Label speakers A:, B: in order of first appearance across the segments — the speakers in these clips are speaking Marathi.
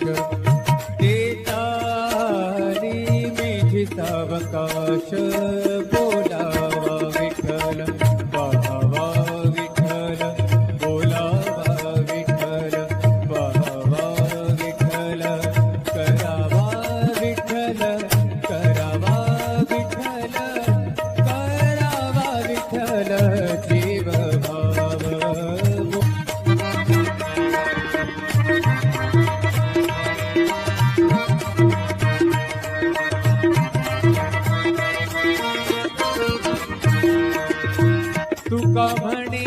A: प्रकाश ी मेघितावकाश ಕಮಣಿ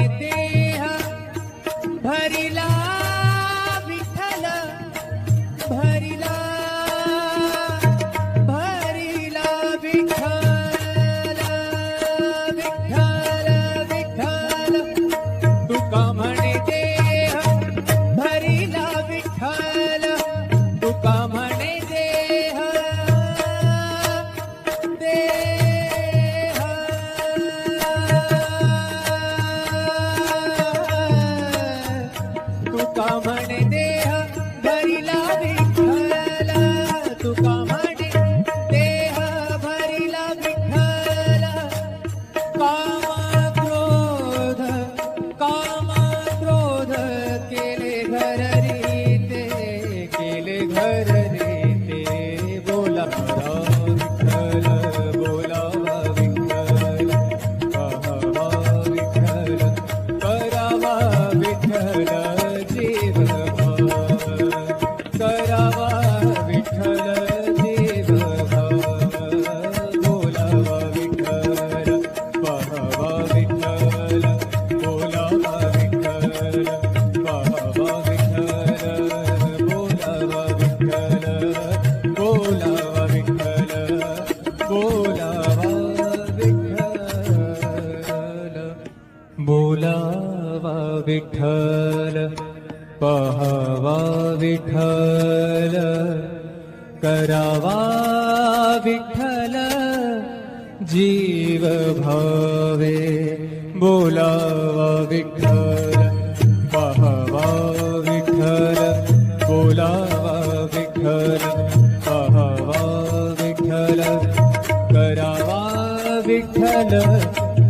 A: la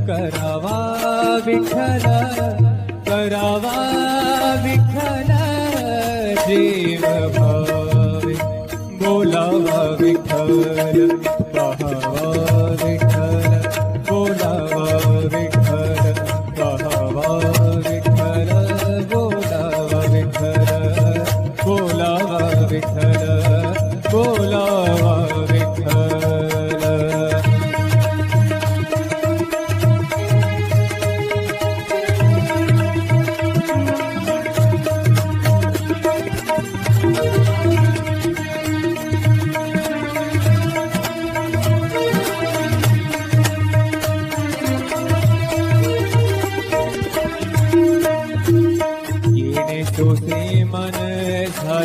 A: करावा विठल करावा विठल जीव खलिखले बोलावा विठल विहा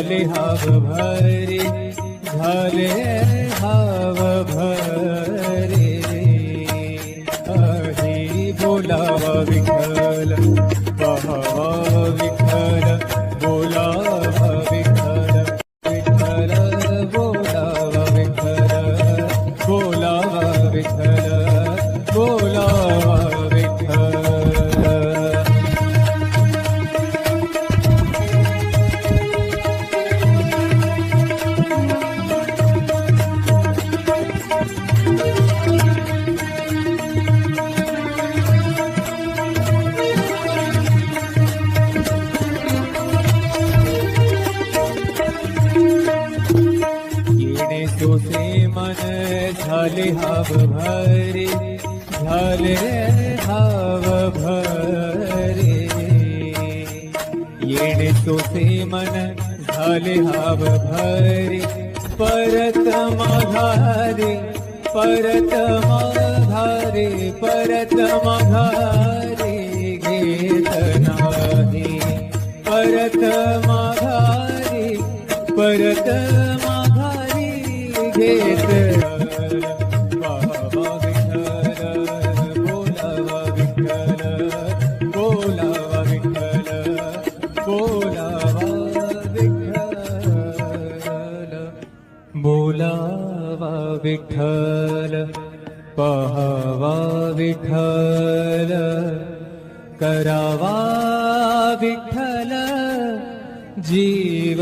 A: मन झाले हाव भरे झाले माघारे घेत नाही परत माघारी परत माघारी घेत बाबा विठ्ठल बोलावा विठ्ठल बोलावा विठ्ठल. बोलावा विठ्ठल बोलावा विठ्ठल पहावा विठ्ठल. करावा विठ्ठल जीव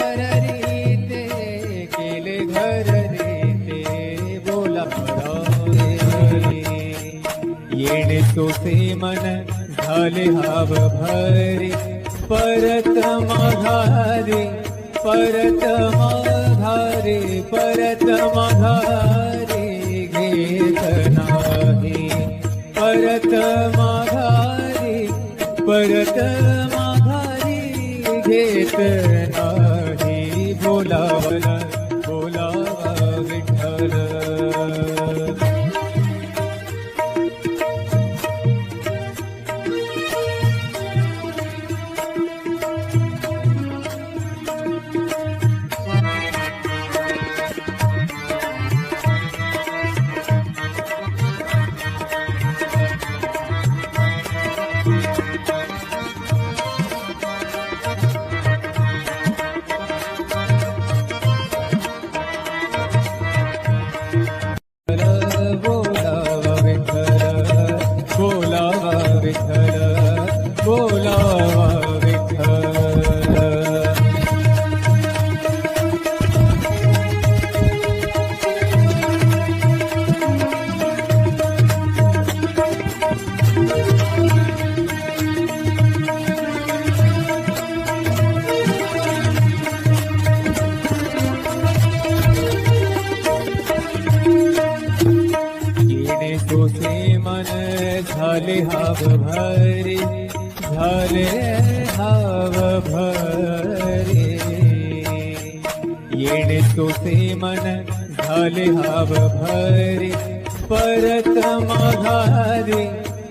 A: केले घर रीते केले घर रीते बोला रे येणे तोसे मन झाले हाव भरे परत माघारे परत माघारे परत माघारे घेत नाही परत माघारी परत माघारी घेत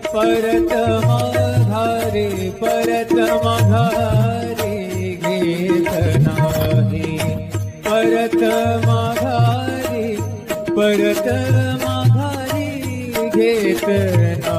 A: ी परत माघीतनाे पर मा भारी परतमा भारी घेतना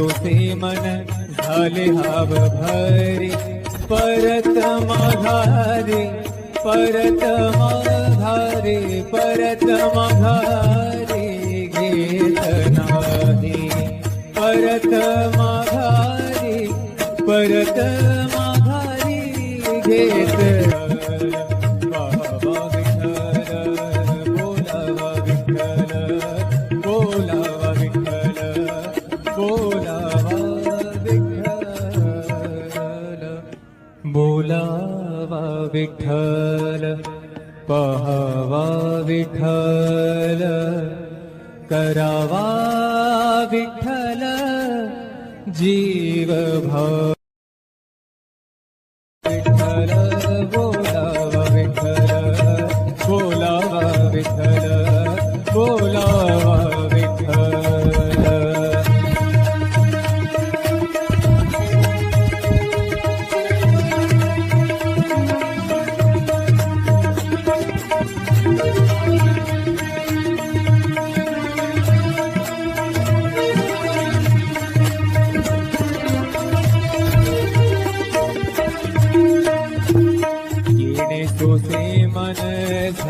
A: ी मन झाले हाव भरी परत पर परत परतमाे परत माघारी घेत नाही. परत माघारी परतमाघारी घेत विठल पहवा विठल करावा विठल जीव भ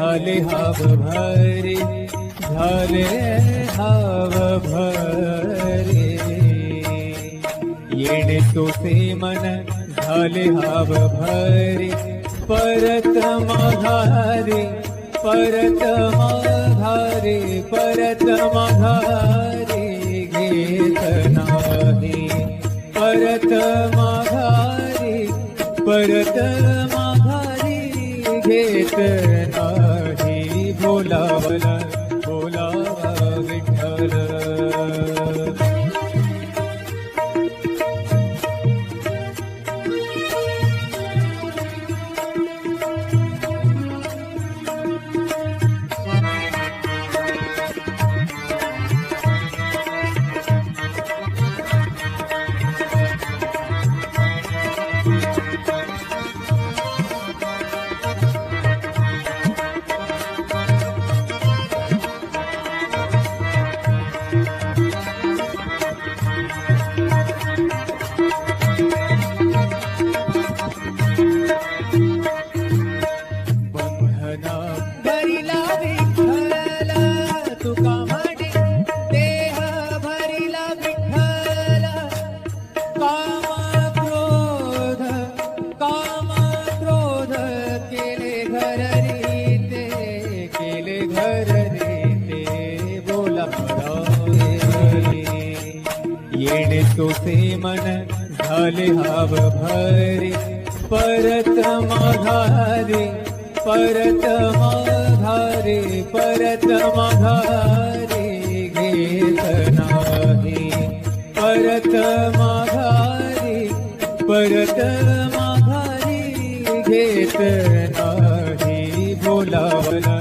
A: झाले हाव भरे झाले हाव भरे। येणे सोसे मन झाले हाव भरे। परत माघारे परत माघारे परत माघारे घेत नाही। परत माघारे परत माघारी घेत love. मन झाले हाव भरी परत माघारे परत माघारे परत माघारे घेत नाही. परत माघारी परत माघारी घेत नाही. बोलावला